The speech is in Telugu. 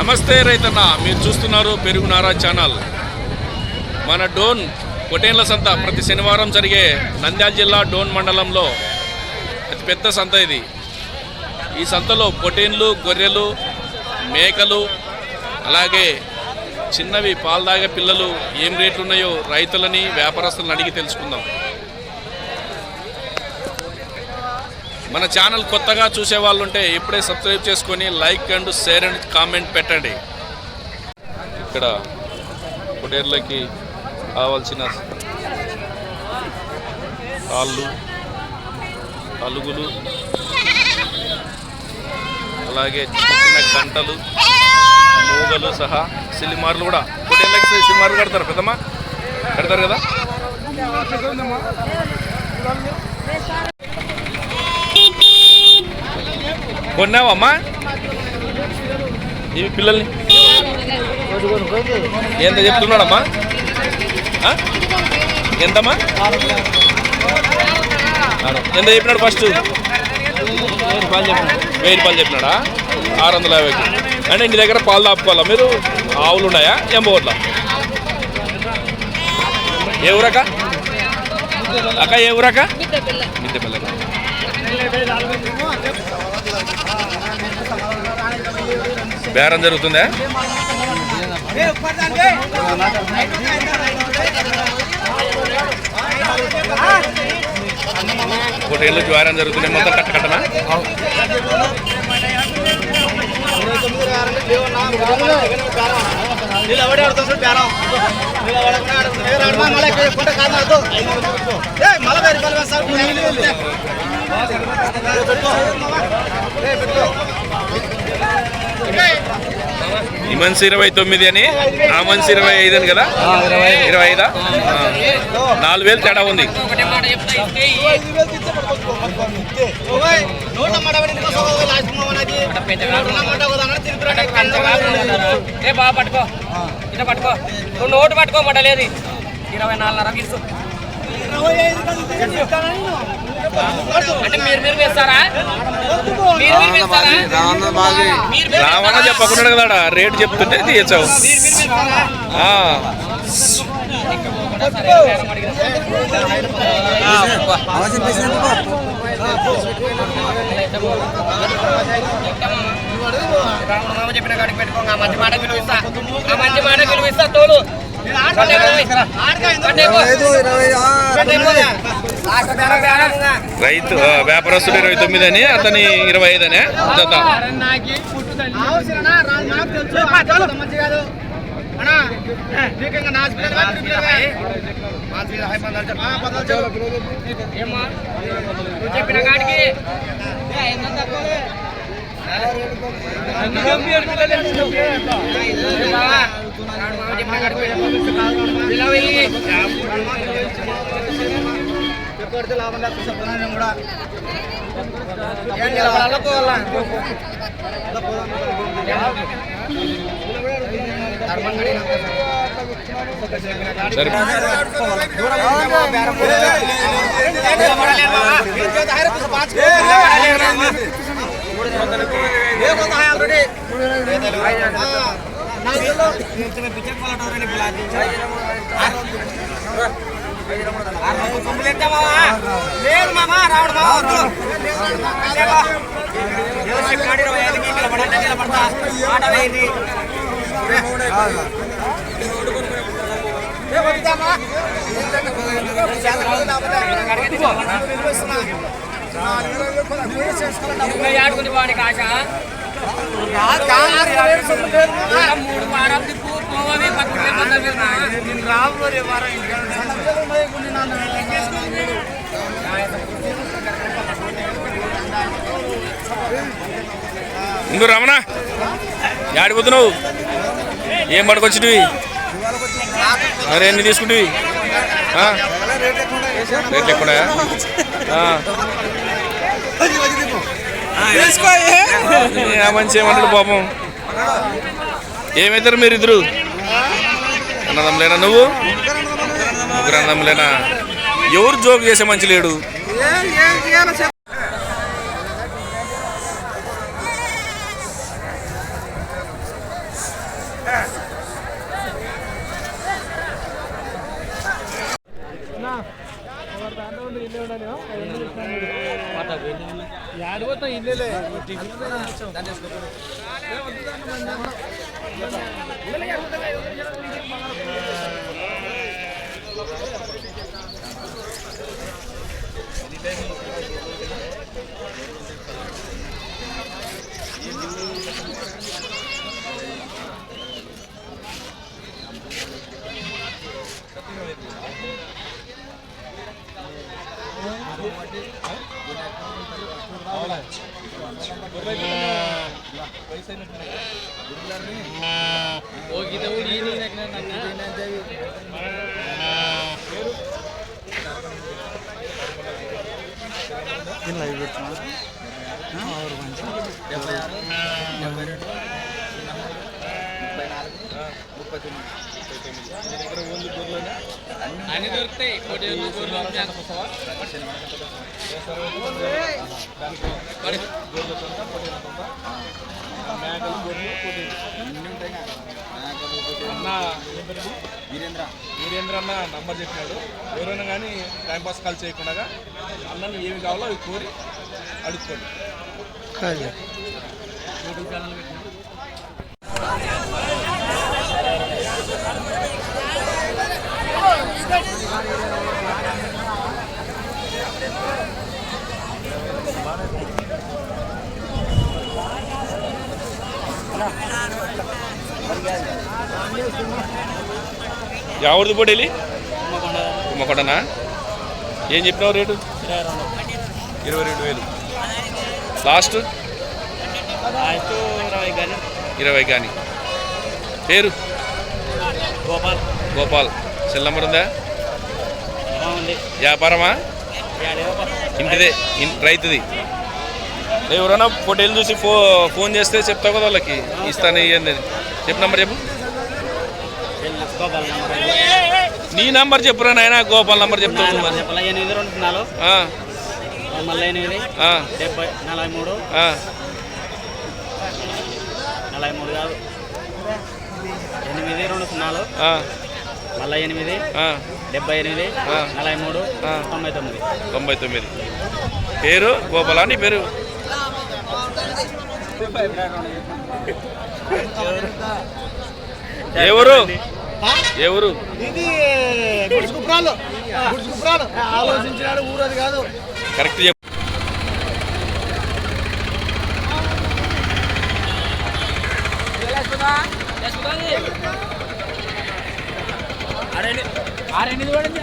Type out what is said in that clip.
నమస్తే రైతన్న మీరు చూస్తున్నారు పెరుగునారా ఛానల్. మన డోన్ కొటేన్ల సంత ప్రతి శనివారం జరిగే నంద్యాల జిల్లా డోన్ మండలంలో అతిపెద్ద సంత ఇది. ఈ సంతలో పొటేన్లు గొర్రెలు మేకలు అలాగే చిన్నవి పాలు పిల్లలు ఏం రేట్లు ఉన్నాయో రైతులని వ్యాపారస్తులను అడిగి తెలుసుకుందాం. మన ఛానల్ కొత్తగా చూసే వాళ్ళు ఉంటే ఇప్పుడే సబ్స్క్రైబ్ చేసుకొని like and share and comment పెట్టండి. ఇక్కడ పొటేర్లకి కావాల్సిన కాళ్ళు అలుగులు అలాగే చిన్న చిన్న గంటలు మూగలు సహా సిలిమార్లు కూడా. పొటేర్లకి సిలిమార్లు కడతారు పెద్దమ్మా? కడతారు కదా? కొన్నావమ్మా? ఇవి పిల్లల్ని? ఎంత చెప్తున్నాడమ్మా? ఎంతమ్మా. ఎంత చెప్పినాడు ఫస్ట్? వెయ్యి రూపాయలు చెప్పినాడా. ఆరు వందల యాభైకి. అంటే ఇంటి దగ్గర పాలు దాపుకోవాలా మీరు? ఆవులు ఉన్నాయా? ఎంబోట్ల ఏ ఊరక అక్క ఏ ఊరక బేరం జరుగుతుందా? ఒకటేళ్ళు జ్వారం జరుగుతున్నాయి మొత్తం కట్ట కట్టనా? ఈ మనిషి ఇరవై తొమ్మిది అని ఆ మనిషి ఇరవై ఐదు అని కదా? ఇరవై ఐదా. నాలుగు వేలు తేడా ఉంది. ఏ బాగా పట్టుకో ఇట్లా పట్టుకో నువ్వు నోటు పట్టుకో పడలేదు ఇరవై నాలుగున్నర తీసు అంటే మీరు మీరు వేస్తారా? మీరు మీరు వేస్తారా? మీరు మీరు రావణ చెప్పకుండా కదా రేటు చెప్తుంటే తీయచ్చావు. చెప్పిన కాడికి పెట్టుకో ఆ. మంచి మాట విలువ ఇస్తా ఆ మంచి మాట విలువ ఇస్తా తోలు. రైతు వ్యాపారస్తుడు ఇరవై తొమ్మిది అని అతని ఇరవై ఐదు అనే. జత చెప్పిన కాడికి రాముడు మామ చెప్పిన కాడికి పెట్టు. ఇలా వెయ్యి. ఏం లేదు మామా రావడం ఇరవై ఐదుకి నిలబడంటే నిలబడతా ఆట వేయండి ఆడుకుని పోనీ కాశ ముందు వారాలు తిప్పు రమణ ఆడిపోతున్నావు ఏం పడుకొచ్చినవి మరి ఎన్ని తీసుకుంటివి? రేట్లు ఎక్కువ మంచి పాపం. ఏమవుతారు మీరు ఇద్దరు అన్నదమ్ములేనా నువ్వు? ముగ్గురు అన్నదమ్ములేనా ఎవరు జోక్ చేసే మంచి లేడు? ಯಾರು ಗೊತ್ತಾ ಇಲ್ಲೇ Thank you. ಹೋಗಿದ್ದವು ನೀನು ಇಲ್ಲ ಇವ್ರು ಅವರು ಮಂచి అన్ని దొరుకుతాయి గొర్రెలు అన్న వీరేంద్ర వీరేంద్ర అన్న నంబర్ చెప్పినాడు ఎవరైనా కానీ టైంపాస్ కాల్ చేయకుండా అన్నను ఏమి కావాలో అవి కోరి అడుక్కోండి. ఎవరిది పొడేలి తుమ్మకొండనా ఏం చెప్పినావు రేటు ఇరవై రెండు వేలు లాస్ట్ ఇరవై కానీ పేరు? గోపాల్ గోపాల్ సెల్ నంబర్ ఉంది వ్యాపారమా? ఇంటిదే రైతుది. ఎవరైనా పొట్టేలు చూసి ఫో ఫోన్ చేస్తే చెప్తావు కదా వాళ్ళకి. ఇస్తాను ఇవ్వండి అని చెప్పు. నంబర్ చెప్పు. నీ నంబర్ చెప్పురా నాయన గోపాల్ నంబర్. చెప్పాలి? ఎనిమిది రెండు సున్నాలు మళ్ళీ ఎనిమిది డెబ్బై ఎనిమిది. నలభై మూడు. తొంభై తొమ్మిది. తొంభై తొమ్మిది. పేరు? గోపాలా నీ పేరు? ఎవరు? ఎవరు? ఇది ఆలోచించినాడు ఊరది కాదు. కరెక్ట్ చెప్పు. ఆరేళ్ళు ఆరేళ్ళు చూడండి